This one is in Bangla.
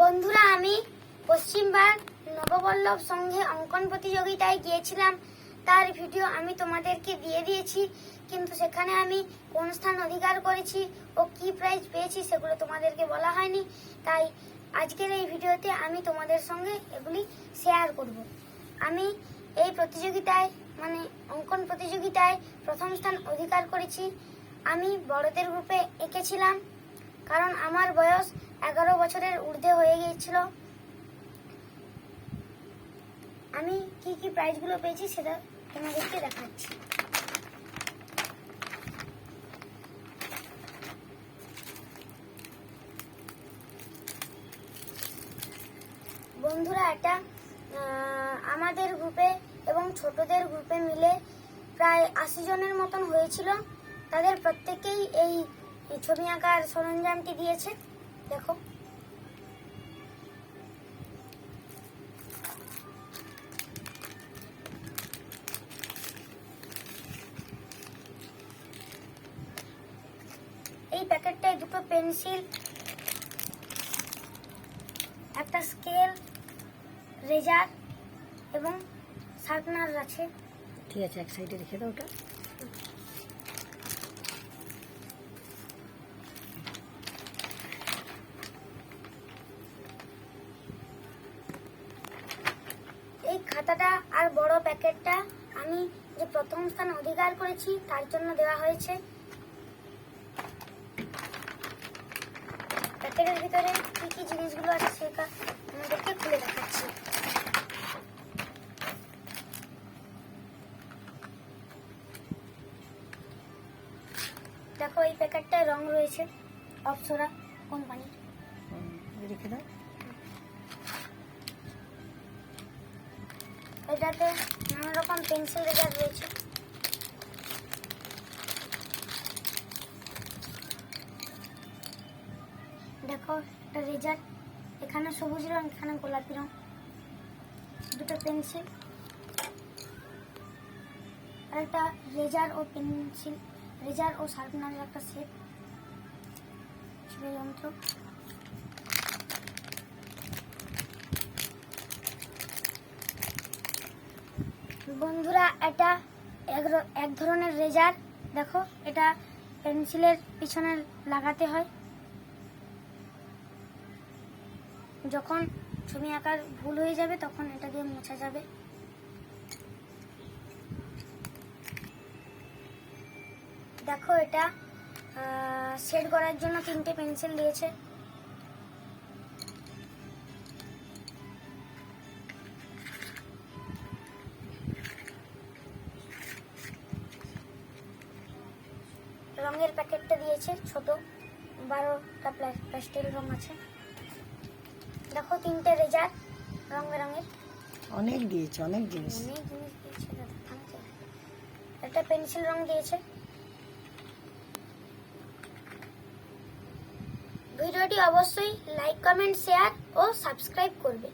বন্ধুরা, আমি পশ্চিমবার নববল্লভ সংঘে অঙ্কন প্রতিযোগিতায় গিয়েছিলাম। তার ভিডিও আমি তোমাদেরকে দিয়ে দিয়েছি, কিন্তু সেখানে আমি কোন স্থান অধিকার করেছি ও কি প্রাইজ পেয়েছি সেগুলো তোমাদেরকে বলা হয়নি। তাই আজকের এই ভিডিওতে আমি তোমাদের সঙ্গে এগুলি শেয়ার করব। আমি এই প্রতিযোগিতায় মানে অঙ্কন প্রতিযোগিতায় প্রথম স্থান অধিকার করেছি। আমি বড়দের গ্রুপে এঁকেছিলাম। কারণ আমার বয়স এগারো বছরের ঊর্ধ্বে হয়ে গিয়েছিল। আমি কি কি প্রাইজগুলো পেয়েছি সেটা তোমাদেরকে দেখাচ্ছি। বন্ধুরা, এটা আমাদের গ্রুপে এবং ছোটদের গ্রুপে মিলে প্রায় আশি জনের মতন হয়েছিল। তাদের প্রত্যেকেই এই এই ছবি আঁকার সরঞ্জামটি দিয়েছে। দেখো। এই প্যাকেটটায় দুটো পেন্সিল, একটা স্কেল, রেজার এবং শার্পনার আছে। ঠিক আছে, এক সাইডে রেখে দাও ওটা। খাতাটা আর বড় প্যাকেটটা আমি যে প্রথম স্থান অধিকার করেছি, তার জন্য দেওয়া হয়েছে। প্যাকেটের ভিতরে কি কি জিনিসগুলো আছে সেটা আমাদেরকে খুলে দেখাচ্ছি। দেখো, এই প্যাকেটটায় রং রয়েছে। অপসরা কোম্পানির রেখে দাও। এটাতে নানা রকম পেন্সিল রেজার রয়েছে। দেখো, একটা রেজার এখানে সবুজ রং, এখানে গোলাপি রং। দুটো পেন্সিল আর একটা রেজার ও পেন্সিল রেজার ও শার্পনারের একটা সেট যন্ত্র। বন্ধুরা, এটা এক ধরনের রেজার। দেখো, এটা পেন্সিলের পিছনে লাগাতে হয়। যখন ছবি আঁকার ভুল হয়ে যাবে, তখন এটা দিয়ে মোছা যাবে। দেখো, এটা শেড করার জন্য তিনটে পেন্সিল দিয়েছে। রঙের প্যাকেটটা দিয়েছে ছোট। বারোটা প্যাস্টেল রং আছে। দেখো তিনটে রেজার রং বেরঙের অনেক দিয়েছে অনেক জিনিস। অনেক জিনিস দিয়েছে। একটা পেন্সিল রং দিয়েছে। ভিডিওটি অবশ্যই লাইক কমেন্ট শেয়ার ও সাবস্ক্রাইব করবে।